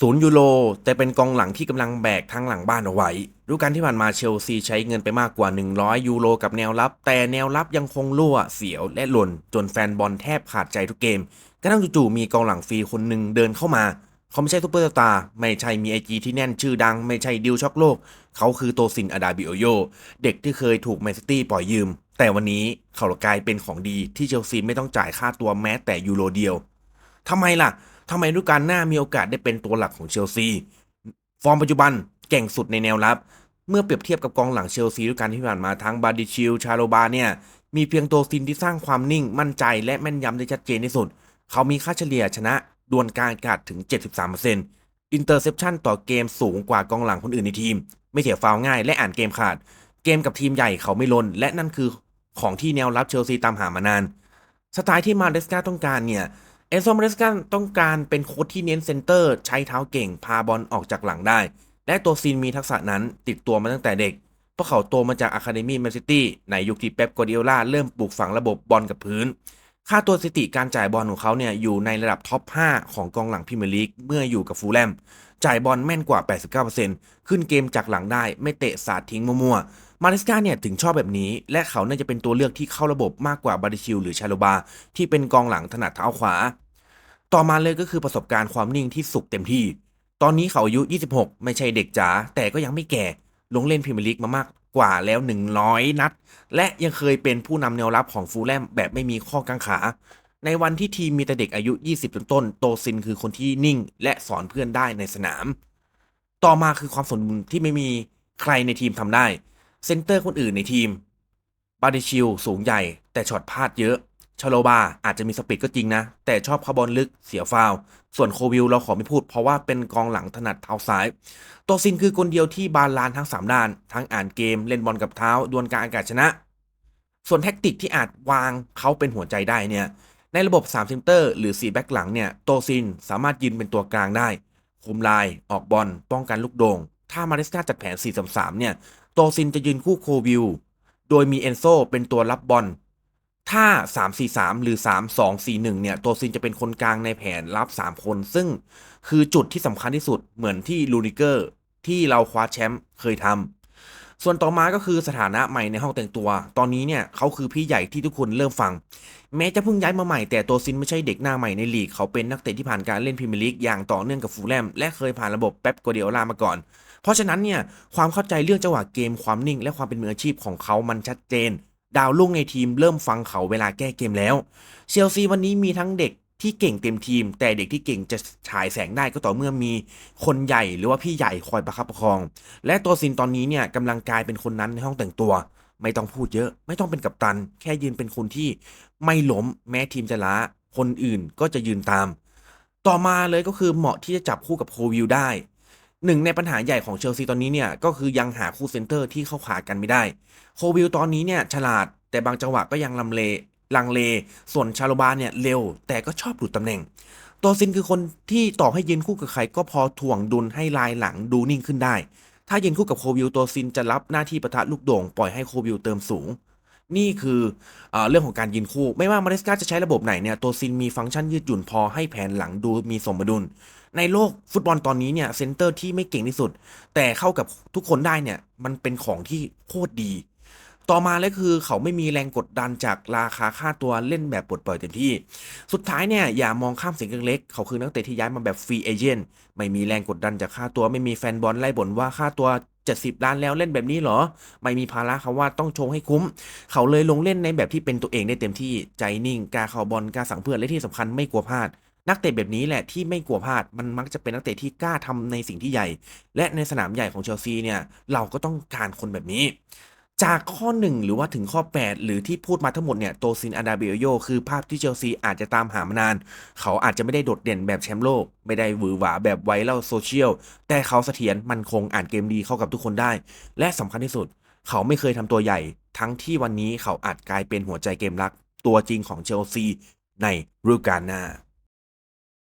ศูนย์ยูโรแต่เป็นกองหลังที่กำลังแบกทั้งหลังบ้านเอาไว้ฤดูกาลที่ผ่านมาเชลซีใช้เงินไปมากกว่า 100 ยูโรกับแนวรับ แต่แนวรับยังคงรั่วเสียวและหล่น จนแฟนบอลแทบขาดใจทุกเกมกระทั่งจู่ๆมีกองหลังฟรีคนหนึ่งเดินเข้ามา เขาไม่ใช่ซุปเปอร์สตาร์ไม่ใช่มีไอจีที่แน่นชื่อดัง ไม่ใช่ดิวช็อกโลก เขาคือโตซินอาดาบิโอโย เด็กที่เคยถูกแมนซิตี้ปล่อยยืม แต่วันนี้เขากลายเป็นของดีที่เชลซีไม่ต้องจ่ายค่าตัวแม้แต่ยูโรเดียวทำไมล่ะ ทำไมฤดูกาลหน้ามีโอกาสได้เป็นตัวหลักของเชลซี ฟอร์มปัจจุบันเก่งสุดในแนวรับ เมื่อเปรียบเทียบกับกองหลังเชลซีฤดูกาลที่ผ่านมาทั้งบาดิชิล ชาโลบาเนี่ย มีเพียงตัวซินที่สร้างความนิ่งมั่นใจและแม่นยำได้ชัดเจนที่สุด เขามีค่าเฉลี่ยชนะดวลการอากาศถึง 73%อินเตอร์เซปชันต่อเกมสูงกว่ากองหลังคนอื่นในทีม ไม่เสียฟาวง่ายและอ่านเกมขาด เกมกับทีมใหญ่เขาไม่ลน และนั่นคือของที่แนวรับเชลซีตามหามานาน สไตล์ที่มาเดสกาต้องการเนี่ย เอนโซมาเดสกาต้องการเป็นโค้ชที่เน้นเซนเตอร์ ใช้เท้าเก่งพาบอลออกจากหลังได้ และตัวซีนมีทักษะนั้นติดตัวมาตั้งแต่เด็ก เพราะเขาโตมาจากอะคาเดมี่แมนซิตี้ในยุคที่เป๊ปกวดิโอลาเริ่มปลูกฝังระบบบอลกับพื้น ค่าตัวสถิติการจ่ายบอลของเขาเนี่ยอยู่ในระดับท็อป 5 ของกองหลังพรีเมียร์ลีกเมื่ออยู่กับฟูลแลม จ่ายบอลแม่นกว่า 89%ขึ้นเกมจากหลังได้ไม่เตะสาดทิ้งมั่วๆมาริสกาเนี่ยถึงชอบแบบนี้ และเขาน่าจะเป็นตัวเลือกที่เข้าระบบมากกว่าบาดิชิลหรือชาโลบา ที่เป็นกองหลังถนัดเท้าขวา ต่อมาเลยก็คือประสบการณ์ความนิ่งที่สุกเต็มที่ ตอนนี้เขาอายุ 26 ไม่ใช่เด็กจ๋าแต่ก็ยังไม่แก่ ลงเล่นพรีเมียร์ลีกมามากกว่าแล้ว 100 นัด และยังเคยเป็นผู้นำแนวรับของฟูลแลมแบบไม่มีข้อกังขา ในวันที่ทีมมีแต่เด็กอายุ 20 ต้นๆโตซินคือคนที่นิ่ง และสอนเพื่อนได้ในสนาม ต่อมาคือความสมดุลที่ไม่มีใครในทีมทำได้ เซนเตอร์คนอื่นในทีม บาดิชิลสูงใหญ่ แต่ช็อตพลาดเยอะ ชโลบาอาจจะมีสปีดก็จริงนะ แต่ชอบข้าบอลลึกเสียฟาว ส่วนโควิลเราขอไม่พูดเพราะว่าเป็นกองหลังถนัดเท้าซ้าย ตัวซินคือคนเดียวที่บาลานซ์ทั้ง 3 ด้าน ทั้งอ่านเกมเล่นบอลกับเท้า ดวลการอากาศชนะ ส่วนแท็กติกที่อาจวางเขาเป็นหัวใจได้เนี่ย ในระบบ3เซนเตอร์หรือ4แบ็กหลังเนี่ยโตซินสามารถยืนเป็นตัวกลางได้ คุมลาย ออกบอล ป้องกันลูกโด่ง ถ้ามาริสกาจัดแผน4-3-3เนี่ย โตซินจะยืนคู่โควิล โดยมีเอนโซเป็นตัวรับบอล ถ้า 3-4-3 หรือ 3-2-4-1 เนี่ยโตซินจะเป็นคนกลางในแผนรับ 3 คน ซึ่งคือจุดที่สำคัญที่สุดเหมือนที่ลูนิเกอร์ที่เราคว้าแชมป์เคยทำ ส่วนต่อมาก็คือสถานะใหม่ในห้องแต่งตัว ตอนนี้เนี่ยเขาคือพี่ใหญ่ที่ทุกคนเริ่มฟัง แม้จะเพิ่งย้ายมาใหม่แต่ตัวซินไม่ใช่เด็กหน้าใหม่ในลีก เขาเป็นนักเตะที่ผ่านการเล่นพรีเมียร์ลีกอย่างต่อเนื่องกับฟูลแลมและเคยผ่านระบบเป๊ปกัวเดียลามาก่อน เพราะฉะนั้นเนี่ยความเข้าใจเรื่องจังหวะเกมความนิ่ง และความเป็นมืออาชีพของเขามันชัดเจน ดาวรุ่งในทีมเริ่มฟังเขาเวลาแก้เกมแล้ว เชลซีวันนี้มีทั้งเด็กที่เก่งเต็มทีม แต่เด็กที่เก่งจะฉายแสงได้ก็ต่อเมื่อมีคนใหญ่หรือว่าพี่ใหญ่คอยประคับประคอง และตัวซินตอนนี้เนี่ยกำลังกลายเป็นคนนั้นในห้องแต่งตัว ไม่ต้องพูดเยอะ ไม่ต้องเป็นกัปตัน แค่ยืนเป็นคนที่ไม่ล้มแม้ทีมจะล้า คนอื่นก็จะยืนตาม ต่อมาเลยก็คือเหมาะที่จะจับคู่กับโควิลได้ หนึ่งในปัญหาใหญ่ของเชลซีตอนนี้เนี่ยก็คือยังหาคู่เซนเตอร์ที่เข้าขากันไม่ได้ โควิลตอนนี้เนี่ยฉลาดแต่บางจังหวะก็ยังลำเลลังเล ส่วนชาโลบาเนี่ยเร็ว แต่ก็ชอบหลุดตำแหน่ง ตัวซินคือคนที่ต่อให้ยืนคู่กับใครก็พอถ่วงดุลให้ลายหลังดูนิ่งขึ้นได้ ถ้ายืนคู่กับโควิลตัวซินจะรับหน้าที่ประทะลูกโด่งปล่อยให้โควิลเติมสูง นี่คือเออเรื่องของการยืนคู่ ไม่ว่ามาริสกาจะใช้ระบบไหนเนี่ยตัวซินมีฟังก์ชันยืดหยุ่นพอให้แผนหลังดูมีสมดุล ในโลกฟุตบอลตอนนี้เนี่ยเซนเตอร์ที่ไม่เก่งที่สุด แต่เข้ากับทุกคนได้เนี่ยมันเป็นของที่โคตรดี ต่อมาเลยคือเขาไม่มีแรงกดดันจากราคาค่าตัวเล่นแบบปลดปล่อยเต็มที่ สุดท้ายเนี่ยอย่ามองข้ามสิ่งเล็กๆเขาคือนักเตะที่ย้ายมาแบบฟรีเอเจนต์ไม่มีแรงกดดันจากค่าตัวไม่มีแฟนบอลไล่บ่นว่าค่าตัว 70 ล้านแล้วเล่นแบบนี้เหรอ ไม่มีภาระเขาว่าต้องโชว์ให้คุ้ม เขาเลยลงเล่นในแบบที่เป็นตัวเองได้เต็มที่ใจนิ่งกล้าเข่าบอลกล้าสั่งเพื่อนและที่สำคัญไม่กลัวพลาด นักเตะแบบนี้แหละที่ไม่กลัวพลาด มันมักจะเป็นนักเตะที่กล้าทำในสิ่งที่ใหญ่ และในสนามใหญ่ของเชลซีเนี่ยเราก็ต้องการคนแบบนี้ จากข้อ 1 หรือว่าถึงข้อ 8 หรือที่พูดมาทั้งหมดเนี่ยโตซินอาดาเบโยคือภาพที่เชลซีอาจจะตามหามานาน เขาอาจจะไม่ได้โดดเด่นแบบแชมป์โลก ไม่ได้หวือหวาแบบไวรัลโซเชียล แต่เขาเสถียรมันคงอ่านเกมดีเข้ากับทุกคนได้ และสำคัญที่สุด เขาไม่เคยทำตัวใหญ่ ทั้งที่วันนี้เขาอาจกลายเป็นหัวใจเกมรัก ตัวจริงของเชลซีในฤดูกาลหน้า